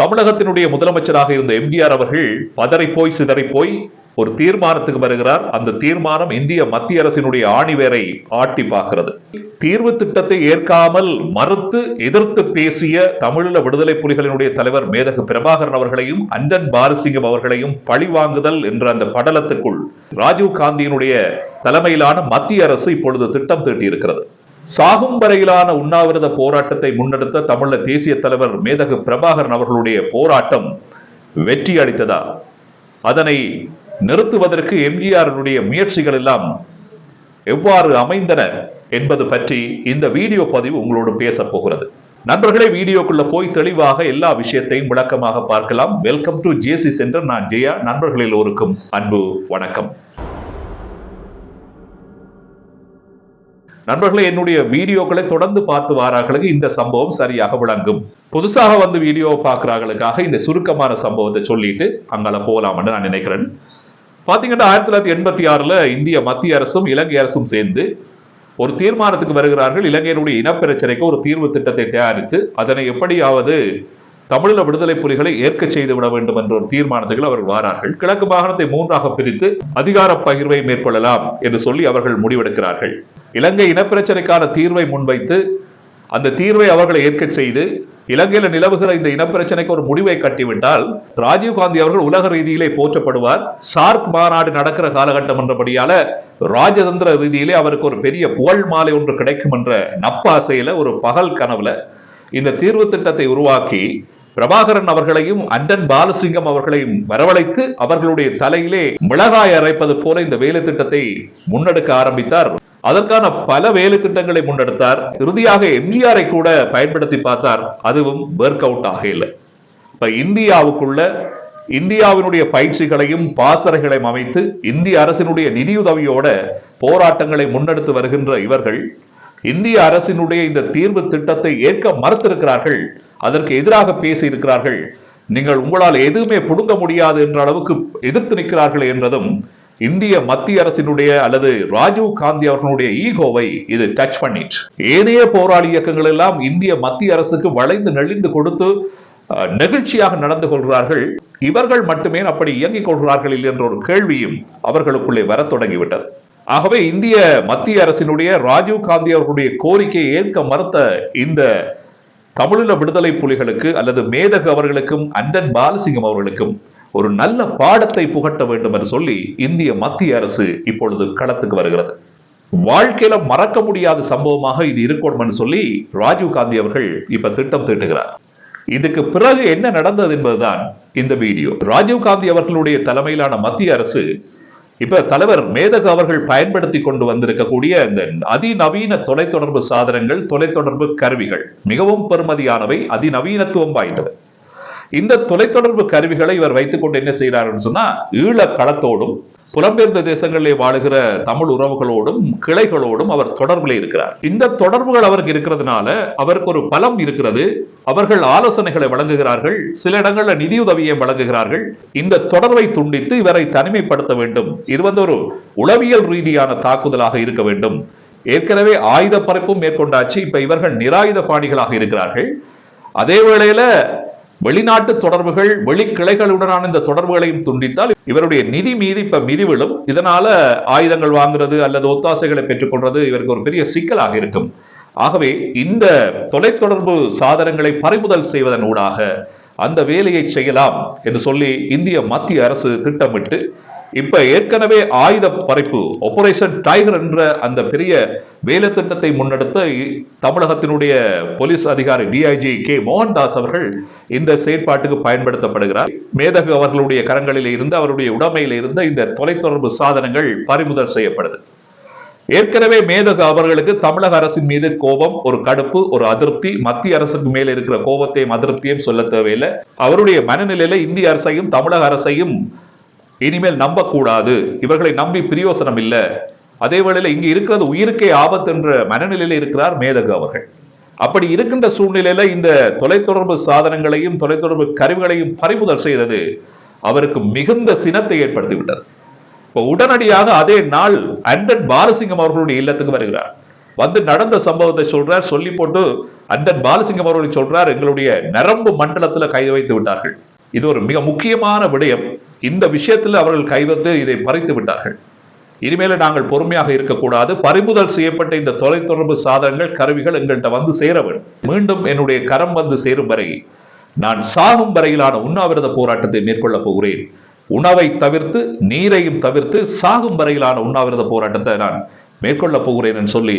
தமிழகத்தினுடைய முதலமைச்சராக இருந்த எம்ஜிஆர் அவர்கள் பதறி போய் சிதறி போய் ஒரு தீர்மானத்துக்கு வருகிறார். அந்த தீர்மானம் இந்திய மத்திய அரசினுடைய ஆணிவேரை ஆட்டி பார்க்கிறது. தீர்வு திட்டத்தை ஏற்காமல் மறுத்து எதிர்த்து பேசிய தமிழீழ விடுதலை புலிகளினுடைய தலைவர் மேதகு பிரபாகரன் அவர்களையும் அஞ்சன் பாலசிங்கம் அவர்களையும் பழிவாங்குதல் என்ற அந்த படலத்துக்குள் ராஜீவ் காந்தியினுடைய தலைமையிலான மத்திய அரசு இப்பொழுது திட்டம் தீட்டியிருக்கிறது. சாகும் வரையிலான உண்ணாவிரத போராட்டத்தை முன்னெடுத்த தமிழ தேசிய தலைவர் மேதகு பிரபாகரன் அவர்களுடைய போராட்டம் வெற்றி அளித்ததா? அதனை நிறுத்துவதற்கு எம்ஜிஆருடைய முயற்சிகள் எல்லாம் எவ்வாறு அமைந்தன என்பது பற்றி இந்த வீடியோ பதிவு உங்களோடு பேச போகிறது. நண்பர்களே வீடியோக்குள்ள போய் தெளிவாக எல்லா விஷயத்தையும் விளக்கமாக பார்க்கலாம். வெல்கம் டு ஜேசி சென்டர் நான் ஜெயா. நண்பர்களில் ஒருக்கும் அன்பு வணக்கம். நண்பர்களே என்னுடைய வீடியோக்களை தொடர்ந்து பார்த்து வாரார்களுக்கு இந்த சம்பவம் சரியாக விளங்கும். புதுசாக வந்து வீடியோ பார்க்குறாங்களுக்காக இந்த சுருக்கமான சம்பவத்தை சொல்லிட்டு அங்கால போகலாம்னு நான் நினைக்கிறேன். பாத்தீங்கன்னா ஆயிரத்தி தொள்ளாயிரத்தி எண்பத்தி ஆறுல இந்திய மத்திய அரசும் இலங்கை அரசும் சேர்ந்து ஒரு தீர்மானத்துக்கு வருகிறார்கள். இலங்கையினுடைய இனப்பிரச்சனைக்கு ஒரு தீர்வு திட்டத்தை தயாரித்து அதனை எப்படியாவது தமிழீழ விடுதலை புலிகளை ஏற்க செய்து விட வேண்டும் என்ற ஒரு தீர்மானத்துக்கு அவர்கள் வாரார்கள். கிழக்கு மாகாணத்தை மூன்றாக பிரித்து அதிகார பகிர்வை மேற்கொள்ளலாம் என்று சொல்லி அவர்கள் முடிவெடுக்கிறார்கள். இலங்கை இனப்பிரச்சனைக்கான தீர்வை முன்வைத்து அந்த தீர்வை அவர்களை ஏற்க செய்து இலங்கையில நிலவுகிற இந்த இனப்பிரச்சனைக்கு ஒரு முடிவை கட்டிவிட்டால் ராஜீவ்காந்தி அவர்கள் உலக ரீதியிலே போற்றப்படுவார். சார்க் மாநாடு நடக்கிற காலகட்டம் என்றபடியால ராஜதந்திர ரீதியிலே அவருக்கு ஒரு பெரிய புகழ் மாலை ஒன்று கிடைக்கும் என்ற நப்பாசையில ஒரு பகல் கனவுல இந்த தீர்வு திட்டத்தை உருவாக்கி பிரபாகரன் அவர்களையும் அண்டன் பாலசிங்கம் அவர்களையும் வரவழைத்து அவர்களுடைய தலையிலே மிளகாய் அரைப்பது போல இந்த வேலை திட்டத்தை முன்னெடுக்க ஆரம்பித்தார். அதற்கான பல வேலை திட்டங்களை முன்னெடுத்தார். இறுதியாக எம்ஜிஆரை கூட பயன்படுத்தி பார்த்தார். அதுவும் ஒர்க் அவுட் ஆகல இப்ப இந்தியாவுக்குள்ள இந்தியாவினுடைய பயிற்சிகளையும் பாசறைகளையும் அமைத்து இந்திய அரசினுடைய நிதியுதவியோட போராட்டங்களை முன்னெடுத்து வருகின்ற இவர்கள் இந்திய அரசினுடைய இந்த தீர்வு திட்டத்தை ஏற்க மறுத்திருக்கிறார்கள் அதற்கு எதிராக பேசி இருக்கிறார்கள் நீங்கள் உங்களால் எதுவுமே புடுங்க முடியாது என்ற அளவுக்கு எதிர்த்து நிற்கிறார்கள் என்றதும் இந்திய மத்திய அரசினுடைய அல்லது ராஜீவ் காந்தி அவர்களுடைய ஈகோவை இது டச் பண்ணிட்டு ஏனைய போராளி இயக்கங்கள் எல்லாம் இந்திய மத்திய அரசுக்கு வளைந்து நெளிந்து கொடுத்து நெகிழ்ச்சியாக நடந்து கொள்கிறார்கள். இவர்கள் மட்டுமே அப்படி இயங்கிக் கொள்கிறார்கள் என்ற ஒரு கேள்வியும் அவர்களுக்குள்ளே வரத் தொடங்கிவிட்டது. ஆகவே இந்திய மத்திய அரசினுடைய ராஜீவ் காந்தி அவர்களுடைய கோரிக்கையை ஏற்க மறுத்த இந்த தமிழீழ விடுதலை புலிகளுக்கு அல்லது மேதகு அவர்களுக்கும் அண்டன் பாலசிங்கம் அவர்களுக்கும் ஒரு நல்ல பாடத்தை புகட்ட வேண்டும் என்று சொல்லி இந்திய மத்திய அரசு இப்பொழுது களத்துக்கு வருகிறது. வாழ்க்கையில மறக்க முடியாத சம்பவமாக இது இருக்கணும் என்று சொல்லி ராஜீவ் காந்தி அவர்கள் இப்ப திட்டம் தீட்டுகிறார். இதுக்கு பிறகு என்ன நடந்தது என்பதுதான் இந்த வீடியோ. ராஜீவ் காந்தி அவர்களுடைய தலைமையிலான மத்திய அரசு இப்ப தலைவர் மேதகு அவர்கள் பயன்படுத்தி கொண்டு வந்திருக்கக்கூடிய இந்த அதிநவீன தொலைத்தொடர்பு சாதனங்கள் தொலைத்தொடர்பு கருவிகள் மிகவும் பெருமதியானவை அதிநவீனத்துவம் வாய்ந்தது. இந்த தொலைத்தொடர்பு கருவிகளை இவர் வைத்துக் கொண்டு என்ன செய்கிறார்னு சொன்னா ஈழ களத்தோடும் புலம்பெயர்ந்த தேசங்களிலே வாழுகிற தமிழ் உறவுகளோடும் கிளைகளோடும் அவர் தொடர்பில் இருக்கிறார். இந்த தொடர்புகள் அவருக்கு இருக்கிறதுனால அவருக்கு ஒரு பலம் இருக்கிறது. அவர்கள் ஆலோசனைகளை வழங்குகிறார்கள். சில இடங்களில் நிதியுதவியை வழங்குகிறார்கள். இந்த தொடர்பை துண்டித்து இவரை தனிமைப்படுத்த வேண்டும். இது வந்து ஒரு உளவியல் ரீதியான தாக்குதலாக இருக்க வேண்டும். ஏற்கனவே ஆயுத பரப்பும் மேற்கொண்டாச்சு. இப்ப இவர்கள் நிராயுத பாணிகளாக இருக்கிறார்கள். அதே வேளையில வெளிநாட்டு தொடர்புகள் வெளிக்கிளைகளுடனான இந்த தொடர்புகளையும் துண்டித்தால் இவருடைய நிதி மீது இப்ப மிதி விழும். இதனால ஆயுதங்கள் வாங்குறது அல்லது ஒத்தாசைகளை பெற்றுக்கொள்றது இவருக்கு ஒரு பெரிய சிக்கலாக இருக்கும். ஆகவே இந்த தொலைத்தொடர்பு சாதனங்களை பறிமுதல் செய்வதன் ஊடாக அந்த வேலையை செய்யலாம் என்று சொல்லி இந்திய மத்திய அரசு திட்டமிட்டு இப்ப ஏற்கனவே ஆயுத பறிப்பு ஆபரேஷன் டைகர் என்ற அந்த பெரிய வேலை திட்டத்தை முன்னெடுத்த தமிழகத்தினுடைய போலீஸ் அதிகாரி டிஐஜி கே மோகன்தாஸ் அவர்கள் இந்த செயற்பாட்டுக்கு பயன்படுத்தப்படுகிறார். மேதகு அவர்களுடைய கரங்களில் இருந்து அவருடைய உடமையில் இருந்த இந்த தொலைத்தொடர்பு சாதனங்கள் பறிமுதல் செய்யப்படுது. ஏற்கனவே மேதகு அவர்களுக்கு தமிழக அரசின் மீது கோபம் ஒரு கடுப்பு ஒரு அதிருப்தி மத்திய அரசுக்கு மேல இருக்கிற கோபத்தையும் அதிருப்தியும் சொல்ல தேவையில்லை. அவருடைய மனநிலையில இந்திய அரசையும் தமிழக அரசையும் இனிமேல் நம்பக்கூடாது. இவர்களை நம்பி பிரயோசனம் இல்லை அதே வேளையில் இங்க இருக்கிறது உயிருக்கே ஆபத்து என்ற மனநிலையில இருக்கிறார் மேதகு அவர்கள். அப்படி இருக்கின்ற சூழ்நிலையில இந்த தொலைத்தொடர்பு சாதனங்களையும் தொலைத்தொடர்பு கருவிகளையும் பறிமுதல் செய்தது அவருக்கு மிகுந்த சினத்தை ஏற்படுத்திவிட்டது. இப்போ உடனடியாக அதே நாள் அண்டன் பாலசிங்கம் அவர்களுடைய இல்லத்துக்கு வருகிறார். வந்து நடந்த சம்பவத்தை சொல்றார் சொல்லி போட்டு அண்டன் பாலசிங்கம் அவர்கள் சொல்றார் எங்களுடைய நரம்பு மண்டலத்துல கை வைத்து விட்டார்கள். இது ஒரு மிக முக்கியமான விடயம். இந்த விஷயத்தில் அவர்கள் கைவந்து இதை பறித்து விட்டார்கள். இனிமேல நாங்கள் பொறுமையாக இருக்கக்கூடாது. பறிமுதல் செய்யப்பட்ட இந்த தொலைத்தொடர்பு சாதனங்கள் கருவிகள் எங்கள்கிட்ட வந்து சேர வேண்டும். மீண்டும் என்னுடைய கரம் வந்து சேரும் வரை நான் சாகும் வரையிலான உண்ணாவிரத போராட்டத்தை மேற்கொள்ளப் போகிறேன். உணவை தவிர்த்து நீரையும் தவிர்த்து சாகும் வரையிலான உண்ணாவிரத போராட்டத்தை நான் மேற்கொள்ளப் போகிறேன் என்று சொல்லி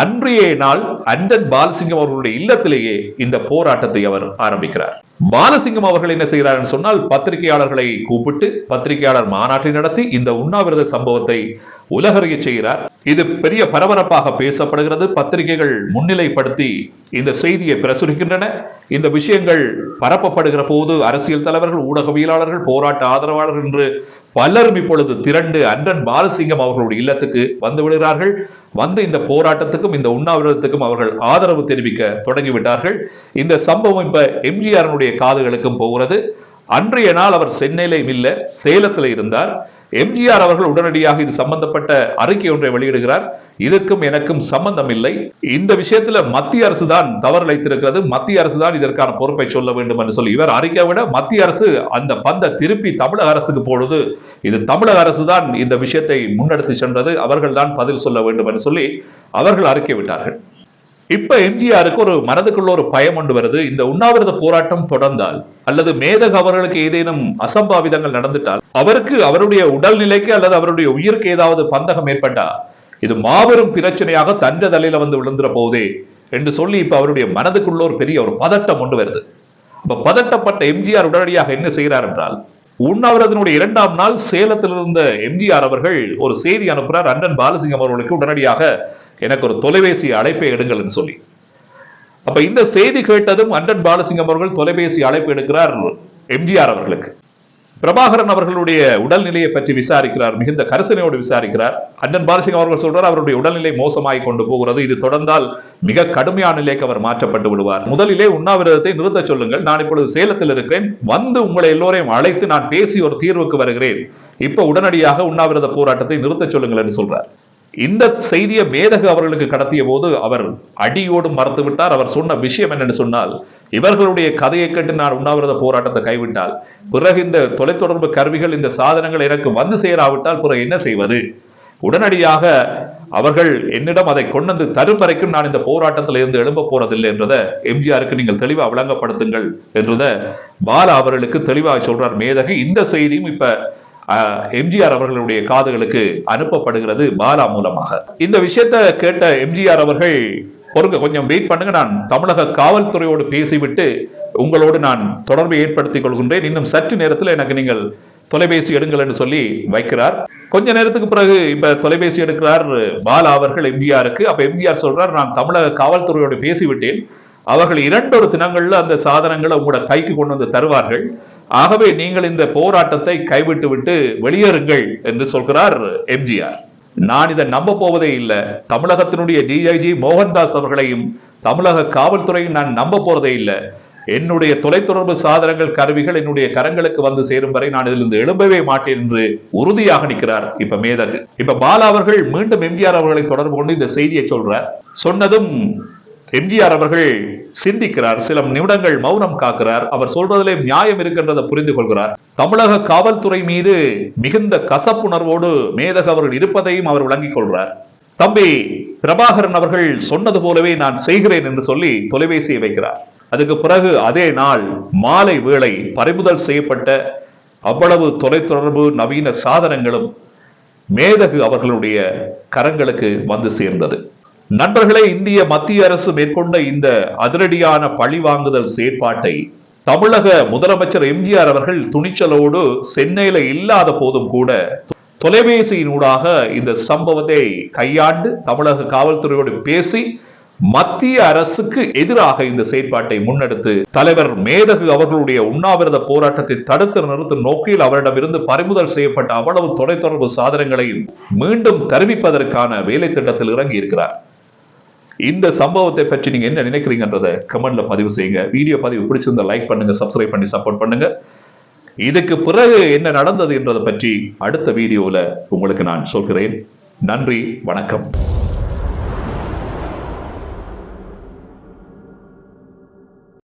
அன்றைய நாள் அண்டன் பாலசிங்கம் அவர்களுடைய இல்லத்திலேயே இந்த போராட்டத்தை அவர் ஆரம்பிக்கிறார். பாலசிங்கம் அவர்கள் என்ன செய்கிறார் சொன்னால் பத்திரிகையாளர்களை கூப்பிட்டு பத்திரிகையாளர் மாநாட்டை நடத்தி இந்த உண்ணாவிரத சம்பவத்தை உலகறிய செய்கிறார். இது பெரிய பரபரப்பாக பேசப்படுகிறது. பத்திரிகைகள் முன்னிலைப்படுத்தி இந்த செய்தியை பிரசுரிக்கின்றன. இந்த விஷயங்கள் பரப்பப்படுகிற போது அரசியல் தலைவர்கள் ஊடகவியலாளர்கள் போராட்ட ஆதரவாளர்கள் என்று பலரும் இப்பொழுது திரண்டு அன்றன் பாலசிங்கம் அவர்களுடைய இல்லத்துக்கு வந்து விடுகிறார்கள். வந்து இந்த போராட்டத்துக்கும் இந்த உண்ணாவிரதத்துக்கும் அவர்கள் ஆதரவு தெரிவிக்க தொடங்கிவிட்டார்கள். இந்த சம்பவம் இப்ப நம்முடைய காதுகளுக்கும் போகிறது. அன்றைய நாள் அவர் சென்னையிலும் இல்லை சேலத்தில் இருந்தார். எம்ஜிஆர் அவர்கள் உடனடியாக இது சம்பந்தப்பட்ட அறிக்கை ஒன்றை வெளியிடுகிறார். இதற்கும் எனக்கும் சம்பந்தம் இல்லை இந்த விஷயத்துல மத்திய அரசு தான் தவறிழைத்திருக்கிறது மத்திய அரசு தான் இதற்கான பொறுப்பை சொல்ல வேண்டும் என்று சொல்லி இவர் அறிக்கை விட மத்திய அரசு அந்த பந்த திருப்பி தமிழக அரசுக்கு போடுது. இது தமிழக அரசு தான் இந்த விஷயத்தை முன்னெடுத்து சென்றது. அவர்கள் தான் பதில் சொல்ல வேண்டும் என்று சொல்லி அவர்கள் அறிக்கை விட்டார்கள். இப்ப எம்ஜிஆருக்கு ஒரு மனதுக்குள்ள ஒரு பயம் ஒன்று வருது. இந்த உண்ணாவிரத போராட்டம் தொடர்ந்தால் அல்லது மேதக அவர்களுக்கு ஏதேனும் அசம்பாவிதங்கள் நடந்துட்டால் அவருக்கு அவருடைய உடல்நிலைக்கு அல்லது அவருடைய உயிருக்கு ஏதாவது பந்தகம் ஏற்பட்டா இது மாபெரும் பிரச்சனையாக தன்ற தலையில வந்து விழுந்துற போதே என்று சொல்லி இப்ப அவருடைய மனதுக்குள்ள ஒரு பெரிய ஒரு பதட்டம் கொண்டு வருது. இப்ப பதட்டப்பட்ட எம்ஜிஆர் உடனடியாக என்ன செய்கிறார் என்றால் உண்ணாவிரதனுடைய இரண்டாம் நாள் சேலத்தில் இருந்த எம்ஜிஆர் அவர்கள் ஒரு செய்தி அனுப்புகிறார் அண்ணன் பாலசிங்கம் அவர்களுக்கு உடனடியாக எனக்கு ஒரு தொலைபேசி அழைப்பை எடுங்கள் சொல்லி. அப்ப இந்த செய்தி கேட்டதும் அண்டன் பாலசிங்கம் அவர்கள் தொலைபேசி அழைப்பு எடுக்கிறார் எம்ஜிஆர் அவர்களுக்கு. பிரபாகரன் அவர்களுடைய உடல்நிலையை பற்றி விசாரிக்கிறார் மிகுந்த கரிசனையோடு விசாரிக்கிறார். அண்ணன் பாலசிங் அவர்கள் சொல்றார் அவருடைய உடல்நிலை மோசமாகி கொண்டு போகிறது. இது தொடர்ந்தால் மிக கடுமையான நிலைக்கு அவர் மாற்றப்பட்டு விடுவார். முதலிலே உண்ணாவிரதத்தை நிறுத்த சொல்லுங்கள். நான் இப்பொழுது சேலத்தில் இருக்கிறேன். வந்து உங்களை எல்லோரையும் அழைத்து நான் பேசி ஒரு தீர்வுக்கு வருகிறேன். இப்ப உடனடியாக உண்ணாவிரத போராட்டத்தை நிறுத்த சொல்லுங்கள் என்று சொல்றார். இந்த செய்தியை மேதகு அவர்களுக்கு கடத்திய போது அவர் அடியோடு மறந்துவிட்டார் அவர் சொன்ன விஷயம் என்னென்னு சொன்னால் இவர்களுடைய கதையை கேட்டு நான் உண்ணாவிரத போராட்டத்தை கைவிட்டால் பிறகு இந்த தொலைத்தொடர்பு கருவிகள் இந்த சாதனங்கள் எனக்கு வந்து சேராவிட்டால் பிறகு என்ன செய்வது? உடனடியாக அவர்கள் என்னிடம் அதை கொண்டு வந்து தரும் வரைக்கும் நான் இந்த போராட்டத்தில் இருந்து எழும்ப போறதில்லை என்றதை எம்ஜிஆருக்கு நீங்கள் தெளிவாக விளங்கப்படுத்துங்கள் என்றதை பாலா அவர்களுக்கு தெளிவாக சொல்றார். மேதகு இந்த செய்தியும் இப்ப எம்ஜிஆர் அவர்களுடைய காதுகளுக்கு அனுப்பப்படுகிறது பாலா மூலமாக. இந்த விஷயத்தை கேட்ட எம்ஜிஆர் அவர்கள் பொறுங்க கொஞ்சம் வெயிட் பண்ணுங்க. நான் தமிழக காவல்துறையோடு பேசிவிட்டு உங்களோடு நான் தொடர்பை ஏற்படுத்திக் கொள்கின்றேன். இன்னும் சற்று நேரத்தில் எனக்கு நீங்கள் தொலைபேசி எடுங்கள் என்று சொல்லி வைக்கிறார். கொஞ்ச நேரத்துக்கு பிறகு இப்ப தொலைபேசி எடுக்கிறார் பாலா அவர்கள் எம்ஜிஆருக்கு. அப்ப எம்ஜிஆர் சொல்றார் நான் தமிழக காவல்துறையோடு பேசிவிட்டேன். அவர்கள் இரண்டொரு தினங்கள்ல அந்த சாதனங்களை உங்களோட கைக்கு கொண்டு வந்து தருவார்கள். ஆகவே நீங்கள் இந்த போராட்டத்தை கைவிட்டு விட்டு வெளியேறுங்கள் என்று சொல்கிறார் எம்ஜிஆர். நான் இதை நம்ப போவதே இல்லை. தமிழகத்தினுடைய டிஐஜி மோகன்தாஸ் அவர்களையும் தமிழக காவல்துறையும் நான் நம்ப போறதே இல்லை. என்னுடைய தொலைத்தொடர்பு சாதனங்கள் கருவிகள் என்னுடைய கரங்களுக்கு வந்து சேரும் வரை நான் இதிலிருந்து எழும்பவே மாட்டேன் என்று உறுதியாக நிற்கிறார் இப்ப மேதகு. இப்ப பாலா அவர்கள் மீண்டும் எம்ஜிஆர் அவர்களை தொடர்பு கொண்டு இந்த செய்தியை சொல்றார். சொன்னதும் எம்ஜிஆர் அவர்கள் சிந்திக்கிறார் சில நிமிடங்கள் மௌனம் காக்கிறார். அவர் சொல்றதிலே நியாயம் இருக்கின்றதை புரிந்து கொள்கிறார். தமிழக காவல்துறை மீது மிகுந்த கசப்புணர்வோடு மேதக அவர்கள் இருப்பதையும் அவர் விளங்கிக் கொள்கிறார். தம்பி பிரபாகரன் அவர்கள் சொன்னது போலவே நான் செய்கிறேன் என்று சொல்லி தொலைபேசியை வைக்கிறார். அதுக்கு பிறகு அதே நாள் மாலை வேளை பறிமுதல் செய்யப்பட்ட அவ்வளவு தொலைத்தொடர்பு நவீன சாதனங்களும் மேதகு அவர்களுடைய கரங்களுக்கு வந்து சேர்ந்தது. நண்பர்களே இந்திய மத்திய அரசு மேற்கொண்ட இந்த அதிரடியான பழி வாங்குதல் செயற்பாட்டை தமிழக முதலமைச்சர் எம்ஜிஆர் அவர்கள் துணிச்சலோடு சென்னையில இல்லாத போதும் கூட தொலைபேசியினூடாக இந்த சம்பவத்தை கையாண்டு தமிழக காவல்துறையோடு பேசி மத்திய அரசுக்கு எதிராக இந்த செயற்பாட்டை முன்னெடுத்து தலைவர் மேதகு அவர்களுடைய உண்ணாவிரத போராட்டத்தை தடுத்து நிறுத்தும் நோக்கில் அவரிடமிருந்து பறிமுதல் செய்யப்பட்ட அவ்வளவு தொலைத்தொடர்பு சாதனங்களையும் மீண்டும் தருவிப்பதற்கான வேலை திட்டத்தில் இறங்கி இருக்கிறார் இந்த சம்பவத்தை பற்றி நீங்க என்ன நினைக்கிறீங்கன்றத கமெண்ட்ல பதிவு செய்யுங்க. வீடியோ பதிவு பிடிச்சிருந்தா லைக் பண்ணுங்க சப்ஸ்கிரைப் பண்ணி சப்போர்ட் பண்ணுங்க. இதுக்கு பிறகு என்ன நடந்தது என்றதை பற்றி அடுத்த வீடியோவில் உங்களுக்கு நான் சொல்கிறேன். நன்றி வணக்கம்.